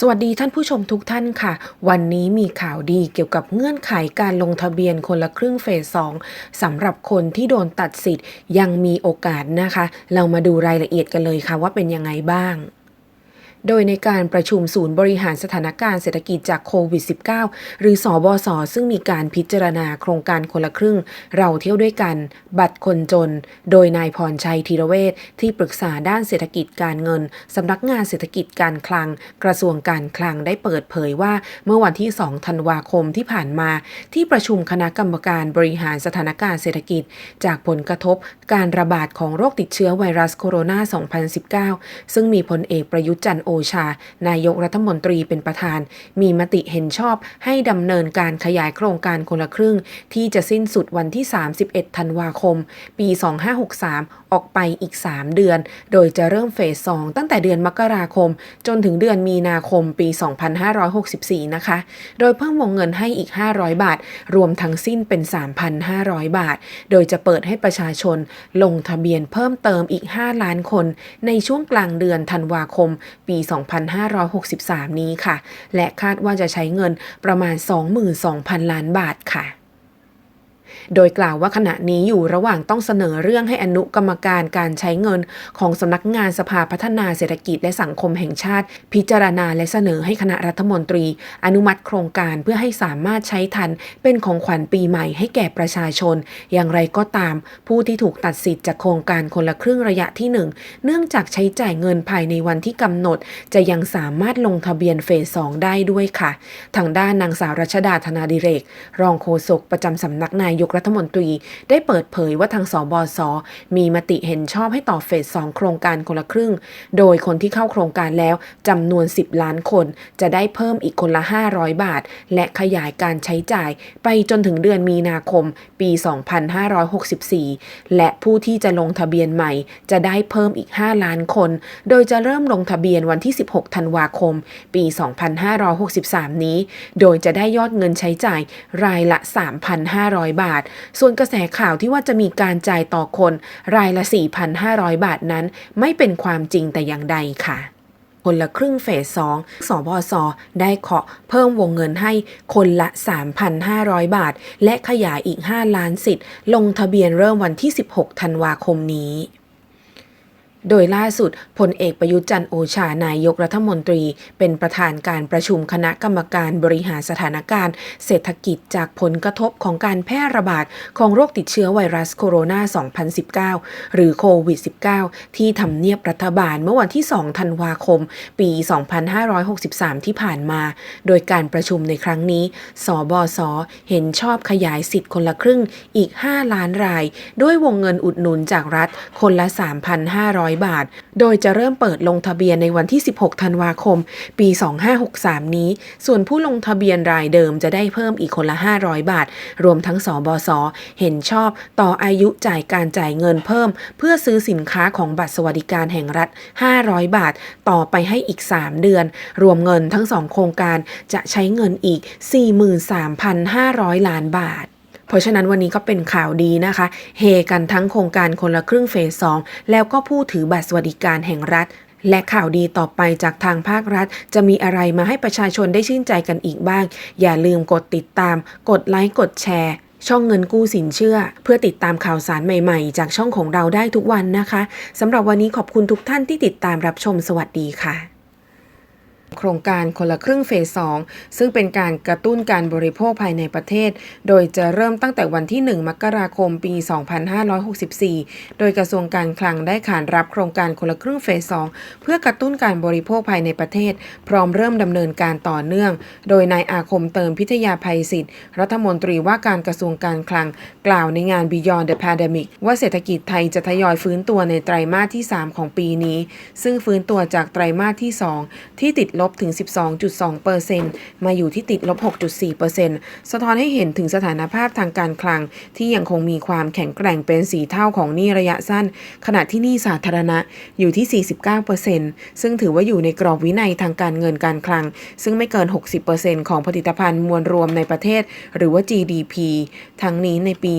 สวัสดีท่านผู้ชมทุกท่านค่ะ วันนี้มีข่าวดีเกี่ยวกับเงื่อนไขการลงทะเบียนคนละครึ่งเฟส 2สำหรับคนที่โดนตัดสิทธิ์ยังมีโอกาสนะคะ เรามาดูรายละเอียดกันเลยค่ะว่าเป็นยังไงบ้าง โดยในการประชุมศูนย์บริหารสถานการณ์เศรษฐกิจจากโควิด -19 หรือสอบสซึ่งมีการพิจารณาโครงการคนละครึ่ง เราเที่ยวด้วยกัน บัตรคนจน โดยนายพรชัยธีรเวชที่ปรึกษาด้านเศรษฐกิจการเงินสำนักงานเศรษฐกิจการคลัง กระทรวงการคลังได้เปิดเผยว่าเมื่อวันที่ 2 ธันวาคมที่ผ่านมา ที่ประชุมคณะกรรมการบริหารสถานการณ์เศรษฐกิจ จากผลกระทบการระบาดของโรคติดเชื้อไวรัสโคโรนา 2019 ซึ่งมีพลเอกประยุทธ์จันทร์โอชา นายกรัฐมนตรีเป็นประธาน มีมติเห็นชอบให้ดำเนินการขยายโครงการคนละครึ่ง ที่จะสิ้นสุดวันที่ 31 ธันวาคม ปี 2563 ออกไปอีก 3 เดือน โดยจะเริ่มเฟส 2 ตั้งแต่เดือนมกราคม จนถึงเดือนมีนาคมปี 2564 นะคะ โดยเพิ่มวงเงินให้อีก 500 บาท รวมทั้งสิ้นเป็น 3,500 บาท โดยจะเปิดให้ประชาชนลงทะเบียนเพิ่มเติมอีก 5 ล้านคน ในช่วงกลางเดือนธันวาคม ปี2563 นี้ค่ะ และคาดว่าจะใช้เงินประมาณ 22,000 ล้านบาทค่ะ โดยกล่าวว่าขณะนี้อยู่ระหว่างต้องเสนอเรื่องให้อนุกรรมการการใช้เงินของสำนักงานสภาพัฒนาเศรษฐกิจและสังคมแห่งชาติ พิจารณาและเสนอให้คณะรัฐมนตรี อนุมัติโครงการเพื่อให้สามารถใช้ทันเป็นของขวัญปีใหม่ให้แก่ประชาชน อย่างไรก็ตาม ผู้ที่ถูกตัดสิทธิ์จากโครงการคนละครึ่งระยะที่ 1 เนื่องจากใช้จ่ายเงินภายในวันที่กำหนด จะยังสามารถลงทะเบียนเฟส 2 ได้ด้วยค่ะ ทางด้านนางสาวรัชดาธนาดิเรก รองโฆษกประจำสำนักนายกรัฐมนตรี ได้เปิดเผยว่าทางสบศมีมติเห็นชอบให้ต่อเฟส2โครงการคนละครึ่ง โดยคนที่เข้าโครงการแล้วจำนวน 10 ล้านคน จะได้เพิ่มอีกคนละ 500 บาท และขยายการใช้จ่ายไปจนถึงเดือนมีนาคม ปี 2564 และผู้ที่จะลงทะเบียนใหม่ จะได้เพิ่มอีก 5 ล้านคน โดยจะเริ่มลงทะเบียนวันที่ 16 ธันวาคม ปี 2563 นี้ โดยจะได้ยอดเงินใช้จ่ายรายละ 3,500 บาทส่วนกระแสข่าวที่ว่าจะมีการจ่ายต่อคน รายละ 4,500 บาทนั้น ไม่เป็นความจริงแต่อย่างใดค่ะคนละครึ่งเฟส2สบศได้เคาะเพิ่มวงเงินให้คนละ 3,500 บาท และขยายอีก 5 ล้านสิทธิ์ ลงทะเบียนเริ่มวันที่ 16 ธันวาคมนี้ โดยล่าสุดพลเอกประยุจันโอชานายกรัฐมนตรี เป็นประธานการประชุมคณะกรรมการบริหารสถานการณ์ เศรษฐกิจจากผลกระทบของการแพร่ระบาดของโรคติดเชื้อไวรัสโคโรนา 2019 หรือโควิด -19 ที่ทำเนียบรัฐบาลเมื่อวันที่ 2 ธันวาคม ปี 2563 ที่ผ่านมา โดยการประชุมในครั้งนี้ สบศเห็นชอบขยายสิทธิ์คนละครึ่งอีก 5 ล้านราย ด้วยวงเงินอุดหนุนจากรัฐคนละ 3,500บาท โดยจะเริ่มเปิดลงทะเบียนในวันที่ 16 ธันวาคม ปี 2563 นี้ ส่วนผู้ลงทะเบียนรายเดิมจะได้เพิ่มอีกคนละ 500 บาท รวมทั้งสบศเห็นชอบต่ออายุจ่ายการจ่ายเงินเพิ่ม เพื่อซื้อสินค้าของบัตรสวัสดิการแห่งรัฐ 500 บาท ต่อไปให้อีก 3 เดือน รวมเงินทั้งสองโครงการจะใช้เงินอีก 43,500 ล้านบาท เพราะฉะนั้นวันนี้ก็เป็นข่าวดีนะคะเฮกันทั้งโครงการคนละครึ่งเฟส 2 แล้วก็ผู้ถือบัตรสวัสดิการแห่งรัฐและข่าวดีต่อไปจากทางภาครัฐ จะมีอะไรมาให้ประชาชนได้ชื่นใจกันอีกบ้าง อย่าลืมกดติดตาม กดไลค์ กดแชร์ ช่องเงินกู้สินเชื่อ เพื่อติดตามข่าวสารใหม่ๆ จากช่องของเราได้ทุกวันนะคะสำหรับวันนี้ขอบคุณทุกท่านที่ติดตามรับชมสวัสดีค่ะ โครงการคนละครึ่งเฟส 2 ซึ่งเป็นการกระตุ้นการบริโภคภายในประเทศ โดยจะเริ่มตั้งแต่วันที่ 1 มกราคม ปี 2564 โดยกระทรวงการคลังได้ขานรับโครงการคนละครึ่งเฟส 2 เพื่อกระตุ้นการบริโภคภายในประเทศ พร้อมเริ่มดำเนินการต่อเนื่อง โดยนายอาคมเติมพิทยาภัยศิษย์รัฐมนตรีว่าการกระทรวงการคลัง กล่าวในงาน Beyond the Pandemic ว่าเศรษฐกิจไทยจะทยอยฟื้นตัวในไตรมาสที่ 3 ของปีนี้ ซึ่งฟื้นตัวจากไตรมาสที่ 2 ที่ติดลบถึง 12.2%มาอยู่ที่ติดลบ 6.4%สะท้อนให้เห็นถึงสถานภาพทางการคลัง ที่ยังคงมีความแข็งแกร่งเป็นสีเท่าของหนี้ระยะสั้น ขณะที่หนี้สาธารณะอยู่ที่ 49%ซึ่งถือว่าอยู่ในกรอบวินัยทางการเงินการคลัง ซึ่งไม่เกิน 60%ของผลิตภัณฑ์มวลรวมในประเทศ หรือว่า GDP ทั้งนี้ในปี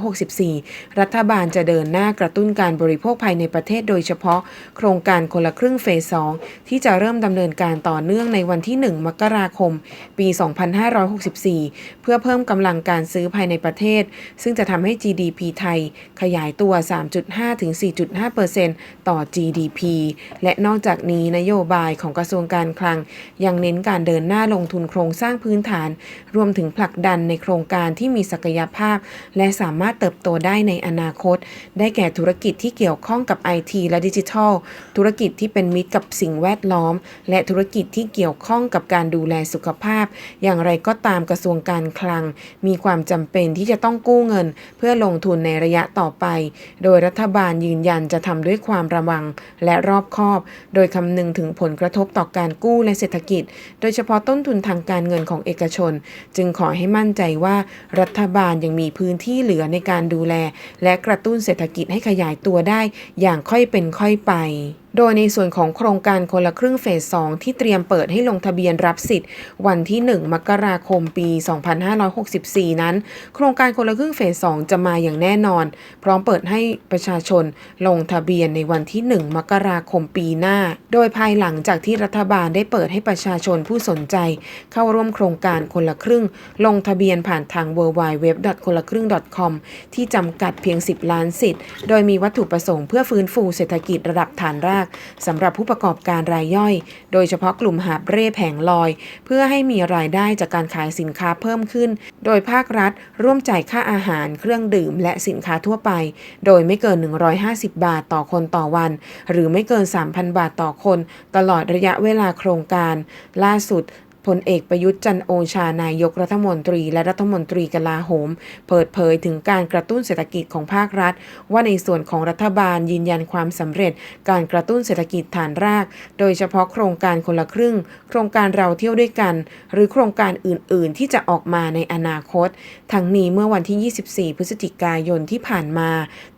2564 รัฐบาลจะเดินหน้ากระตุ้นการบริโภคภายในประเทศโดยเฉพาะ โครงการคนละครึ่งเฟส 2 ที่จะเริ่มดำเนินนการต่อเนื่องในวันที่ 1 มกราคม ปี 2564 เพื่อเพิ่มกำลังการซื้อภายในประเทศ ซึ่งจะทำให้ GDP ไทย ขยายตัว 3.5 ถึง 4.5%ต่อ GDP และนอกจากนี้นโยบายของกระทรวงการคลัง ยังเน้นการเดินหน้าลงทุนโครงสร้างพื้นฐาน รวมถึงผลักดันในโครงการที่มีศักยภาพ และสามารถเติบโตได้ในอนาคต ได้แก่ธุรกิจที่เกี่ยวข้องกับ IT และดิจิทัล ธุรกิจที่เป็นมิตรกับสิ่งแวดล้อม และธุรกิจที่เกี่ยวข้องกับการดูแลสุขภาพ อย่างไรก็ตามกระทรวงการคลัง มีความจำเป็นที่จะต้องกู้เงิน เพื่อลงทุนในระยะต่อไป โดยรัฐบาลยืนยันจะทำด้วยความระวังและรอบคอบ โดยคำนึงถึงผลกระทบต่อการกู้และเศรษฐกิจ โดยเฉพาะต้นทุนทางการเงินของเอกชน จึงขอให้มั่นใจว่ารัฐบาลยังมีพื้นที่เหลือในการดูแล และกระตุ้นเศรษฐกิจให้ขยายตัวได้อย่างค่อยเป็นค่อยไป โดยในส่วนของโครงการคนละครึ่งเฟส 2 ที่เตรียมเปิดให้ลงทะเบียนรับสิทธิ์ วันที่ 1 มกราคมปี 2564 นั้น โครงการคนละครึ่งเฟส 2 จะมาอย่างแน่นอน พร้อมเปิดให้ประชาชนลงทะเบียนในวันที่ 1 มกราคมปีหน้า โดยภายหลังจากที่รัฐบาลได้เปิดให้ประชาชนผู้สนใจ เข้าร่วมโครงการคนละครึ่ง ลงทะเบียนผ่านทาง w w w คนละครึ่ง .com ที่จำกัดเพียง 10 ล้านสิทธิ์ โดยมีวัตถุประสงค์เพื่อฟื้นฟูเศรษฐกิจระดับฐานรากสำหรับผู้ประกอบการรายย่อย โดยเฉพาะกลุ่มหาบเร่แผงลอย เพื่อให้มีรายได้จากการขายสินค้าเพิ่มขึ้น โดยภาครัฐร่วมจ่ายค่าอาหาร เครื่องดื่ม และสินค้าทั่วไป โดยไม่เกิน 150 บาทต่อคนต่อวัน หรือไม่เกิน 3,000 บาทต่อคน ตลอดระยะเวลาโครงการ ล่าสุด ลเอกประยุทธ์จันโอชานายกรัฐมนตรี และรัฐมนตรีกลาโหม เปิดเผยถึงการกระตุ้นเศรษฐกิจของภาครัฐ ว่าในส่วนของรัฐบาลยืนยันความสำเร็จ การกระตุ้นเศรษฐกิจฐานราก โดยเฉพาะโครงการคนละครึ่ง โครงการเราเที่ยวด้วยกัน หรือโครงการอื่น ๆ ที่จะออกมาในอนาคต ทั้งนี้เมื่อวันที่ 24 พฤศจิกายนที่ผ่านมา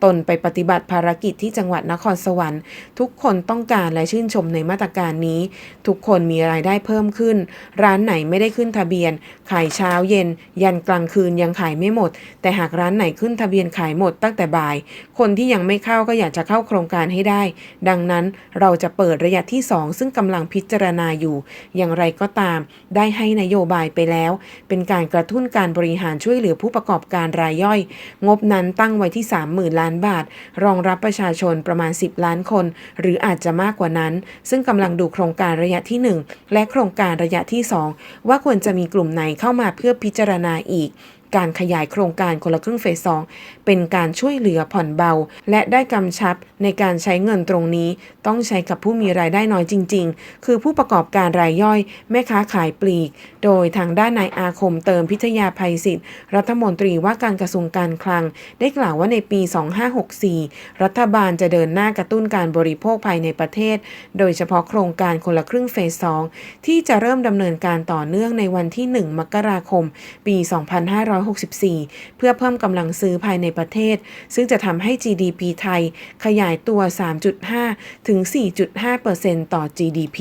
ตนไปปฏิบัติภารกิจที่จังหวัดนครสวรรค์ ทุกคนต้องการและชื่นชมในมาตรการนี้ ทุกคนมีรายได้เพิ่มขึ้นร้านไหนไม่ได้ขึ้นทะเบียน ขายเช้าเย็น ยันกลางคืนยังขายไม่หมด แต่หากร้านไหนขึ้นทะเบียนขายหมดตั้งแต่บ่าย คนที่ยังไม่เข้าก็อยากจะเข้าโครงการให้ได้ ดังนั้นเราจะเปิดระยะที่ 2 ซึ่งกำลังพิจารณาอยู่ อย่างไรก็ตาม ได้ให้นโยบายไปแล้ว เป็นการกระตุ้นการบริหารช่วยเหลือผู้ประกอบการรายย่อย งบนั้นตั้งไว้ที่ 30,000 ล้านบาท รองรับประชาชนประมาณ 10 ล้านคน หรืออาจจะมากกว่านั้น ซึ่งกำลังดูโครงการระยะที่ 1 และโครงการระยะที่2 ว่าควรจะมีกลุ่มไหนเข้ามาเพื่อพิจารณาอีก การขยายโครงการคนละครึ่งเฟส2เป็นการช่วยเหลือผ่อนเบา และได้กำชับในการใช้เงินตรงนี้ ต้องใช้กับผู้มีรายได้น้อยจริง ๆ คือผู้ประกอบการรายย่อย แม่ค้าขายปลีก โดยทางด้านนายอาคมเติมพิทยาภัยศิษย์รัฐมนตรีว่าการกระทรวงการคลัง ได้กล่าวว่าในปี 2564 รัฐบาลจะเดินหน้ากระตุ้นการบริโภคภายในประเทศ โดยเฉพาะโครงการคนละครึ่งเฟส2ที่จะเริ่มดำเนินการต่อเนื่องในวันที่ 1 มกราคม ปี2564 เพื่อเพิ่มกำลังซื้อภายในประเทศ ซึ่งจะทำให้ GDP ไทยขยายตัว 3.5 ถึง 4.5%ต่อ GDP